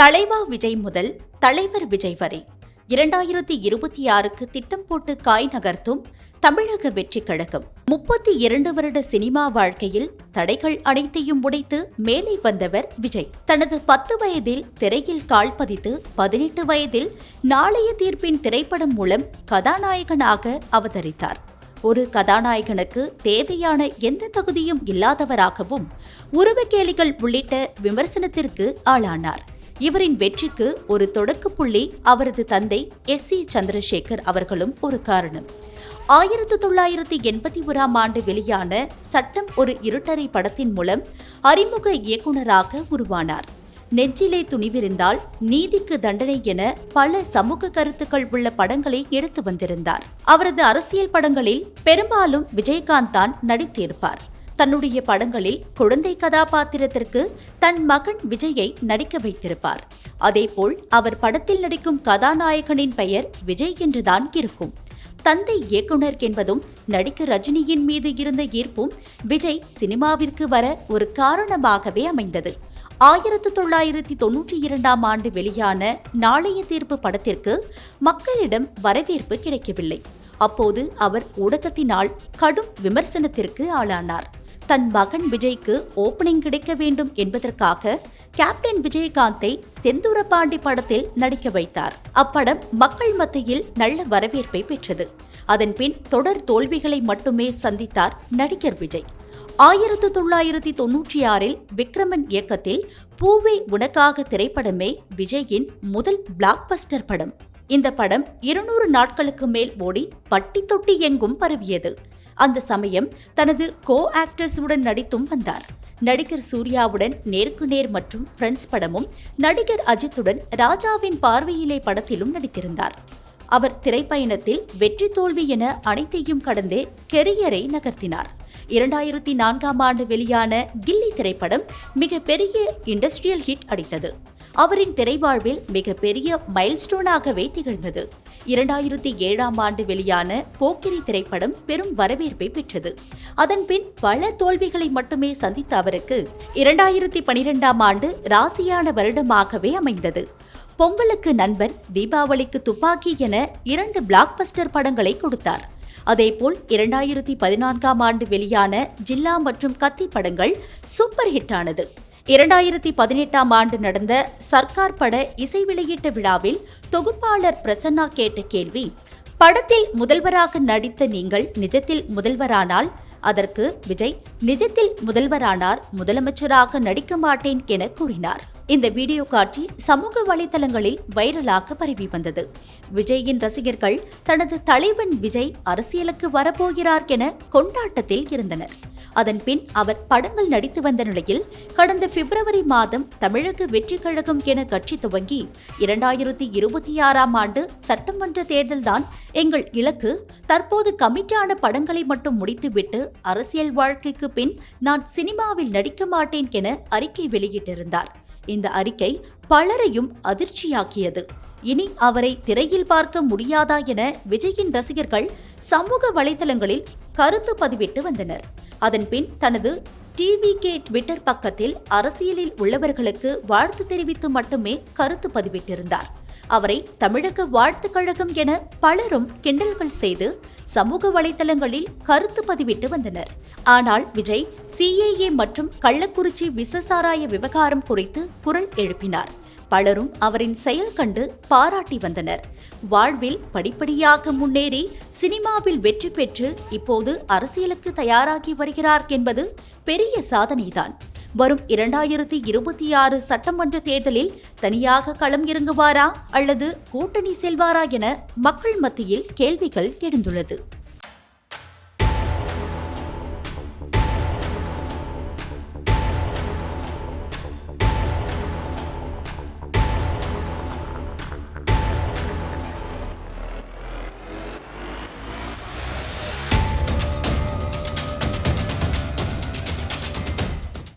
தலைவா விஜய் முதல் தலைவர் விஜய் வரை. இரண்டாயிரத்தி இருபத்தி ஆறுக்கு திட்டம் போட்டு காய் நகர்த்தும் தமிழக வெற்றி கழகம். முப்பத்தி இரண்டு வருட சினிமா வாழ்க்கையில் தடைகள் அனைத்தையும் உடைத்து மேலே வந்தவர் விஜய். தனது பத்து வயதில் திரையில் கால் பதித்து பதினெட்டு வயதில் நாளைய தீர்ப்பின் திரைப்படம் மூலம் கதாநாயகனாக அவதரித்தார். ஒரு கதாநாயகனுக்கு தேவையான எந்த தகுதியும் இல்லாதவராகவும் உருவக்கேலிகள் உள்ளிட்ட விமர்சனத்திற்கு ஆளானார். இவரின் வெற்றிக்கு ஒரு தொடக்கப்புள்ளி அவரது தந்தை எஸ் சி சந்திரசேகர் அவர்களும் ஒரு காரணம். ஆயிரத்து தொள்ளாயிரத்தி எண்பத்தி ஓராம் ஆண்டு வெளியான சட்டம் ஒரு இருட்டறை படத்தின் மூலம் அறிமுக இயக்குநராக உருவானார். நெஞ்சிலே துணிவிருந்தால் நீதிக்கு தண்டனை என பல சமூக கருத்துக்கள் உள்ள படங்களை எடுத்து வந்திருந்தார். அவரது அரசியல் படங்களில் பெரும்பாலும் விஜயகாந்த் தான் நடித்திருப்பார். தன்னுடைய படங்களில் குழந்தை கதாபாத்திரத்திற்கு தன் மகன் விஜயை நடிக்க வைத்திருப்பார். அதேபோல் அவர் படத்தில் நடிக்கும் கதாநாயகனின் பெயர் விஜய் என்றுதான் இருக்கும். தந்தை இயக்குனர் என்பதும் நடிகர் ரஜினியின் மீது இருந்த ஈர்ப்பும் விஜய் சினிமாவிற்கு வர ஒரு காரணமாகவே அமைந்தது. ஆயிரத்து தொள்ளாயிரத்தி தொன்னூற்றி இரண்டாம் ஆண்டு வெளியான நாளைய தீர்ப்பு படத்திற்கு மக்களிடம் வரவேற்பு கிடைக்கவில்லை. அப்போது அவர் ஊடகத்தினால் கடும் விமர்சனத்திற்கு ஆளானார். தன் மகன் விஜய்க்கு ஓபனிங் கிடைக்க வேண்டும் என்பதற்காக கேப்டன் விஜயகாந்தை செந்தூர பாண்டி படத்தில் நடிக்க வைத்தார். அப்படம் மக்கள் மத்தியில் நல்ல வரவேற்பை பெற்றது. அதன்பின் தொடர் தோல்விகளை மட்டுமே சந்தித்தார் நடிகர் விஜய். ஆயிரத்து தொள்ளாயிரத்தி தொன்னூற்றி ஆறில் விக்ரமன் இயக்கத்தில் பூவே உனக்காக திரைப்படமே விஜயின் முதல் பிளாக்பஸ்டர் படம். இந்த படம் இருநூறு நாட்களுக்கு மேல் ஓடி பட்டி தொட்டி எங்கும் பரவியது. அந்த சமயம் தனது கோ ஆக்டர்ஸுடன் நடித்தும் வந்தார். நடிகர் சூர்யாவுடன் நேருக்கு நேர் மற்றும் ஃப்ரெண்ட்ஸ் படமும் நடிகர் அஜித்துடன் ராஜாவின் பார்வையிலே படத்திலும் நடித்திருந்தார். அவர் திரைப்பயணத்தில் வெற்றி தோல்வி என அனைத்தையும் கடந்தே கெரியரை நகர்த்தினார். இரண்டாயிரத்தி நான்காம் ஆண்டு வெளியான கில்லி திரைப்படம் மிகப்பெரிய இண்டஸ்ட்ரியல் ஹிட் அடித்தது. அவரின் திரைவாழ்வில் மிகப்பெரிய மைல்ஸ்டோனாகவே திகழ்ந்தது. இரண்டாயிரத்தி ஏழாம் ஆண்டு வெளியான போக்கிரி திரைப்படம் பெரும் வரவேற்பை பெற்றது. அதன்பின் பல தோல்விகளை மட்டுமே சந்தித்த அவருக்கு இரண்டாயிரத்தி பனிரெண்டாம் ஆண்டு ராசியான வருடமாகவே அமைந்தது. பொங்கலுக்கு நண்பன் தீபாவளிக்கு துப்பாக்கி என இரண்டு பிளாக்பஸ்டர் படங்களை கொடுத்தார். அதேபோல் இரண்டாயிரத்தி பதினான்காம் ஆண்டு வெளியான ஜில்லா மற்றும் கத்தி படங்கள் சூப்பர் ஹிட் ஆனது. இரண்டாயிரத்தி பதினெட்டாம் ஆண்டு நடந்த சர்க்கார் பட இசை வெளியீட்டு விழாவில் தொகுப்பாளர் பிரசன்னா கேட்ட கேள்வி படத்தில் முதல்வராக நடித்த நீங்கள் நிஜத்தில் முதல்வரானால்? அதற்கு விஜய் நிஜத்தில் முதல்வரானார் முதலமைச்சராக நடிக்க மாட்டேன் என கூறினார். இந்த வீடியோ காட்சி சமூக வலைதளங்களில் வைரலாக பரவி வந்தது. விஜயின் ரசிகர்கள் தனது தலைவன் விஜய் அரசியலுக்கு வரப்போகிறார் என கொண்டாட்டத்தில் இருந்தனர். அதன் பின் அவர் படங்கள் நடித்து வந்த நிலையில் கடந்த பிப்ரவரி மாதம் தமிழக வெற்றி கழகம் என கட்சி துவங்கி இரண்டாயிரத்தி இருபத்தி ஆறாம் ஆண்டு சட்டமன்ற தேர்தல்தான் எங்கள் இலக்கு. தற்போது கமிட்டான படங்களை மட்டும் முடித்துவிட்டு அரசியல் வாழ்க்கைக்கு பின் நான் சினிமாவில் நடிக்க மாட்டேன் என அறிக்கை வெளியிட்டிருந்தார். இந்த அறிக்கை பலரையும் அதிர்ச்சியாக்கியது. இனி அவரை திரையில் பார்க்க முடியாதா என விஜயின் ரசிகர்கள் சமூக வலைதளங்களில் கருத்து பதிவிட்டு வந்தனர். அதன்பின் தனது டிவி கே ட்விட்டர் பக்கத்தில் அரசியலில் உள்ளவர்களுக்கு வாழ்த்து தெரிவித்து மட்டுமே கருத்து பதிவிட்டிருந்தார். அவரை தமிழக வாழ்த்துக் கழகம் என பலரும் கிண்டல்கள் செய்து சமூக வலைதளங்களில் கருத்து பதிவிட்டு வந்தனர். ஆனால் விஜய் சிஏஏ மற்றும் கள்ளக்குறிச்சி விசசாராய விவகாரம் குறித்து குரல் எழுப்பினார். பலரும் அவரின் செயல் கண்டு பாராட்டி வந்தனர். வாழ்வில் படிப்படியாக முன்னேறி சினிமாவில் வெற்றி பெற்று இப்போது அரசியலுக்கு தயாராகி வருகிறார் என்பது பெரிய சாதனைதான். வரும் இரண்டாயிரத்தி இருபத்தி ஆறு சட்டமன்ற தேர்தலில் தனியாக களம் இறங்குவாரா அல்லது கூட்டணி செல்வாரா என மக்கள் மத்தியில் கேள்விகள் எழுந்துள்ளது.